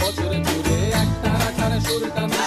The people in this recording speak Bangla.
বছরে ঘুরে একটা রাখার সুরটা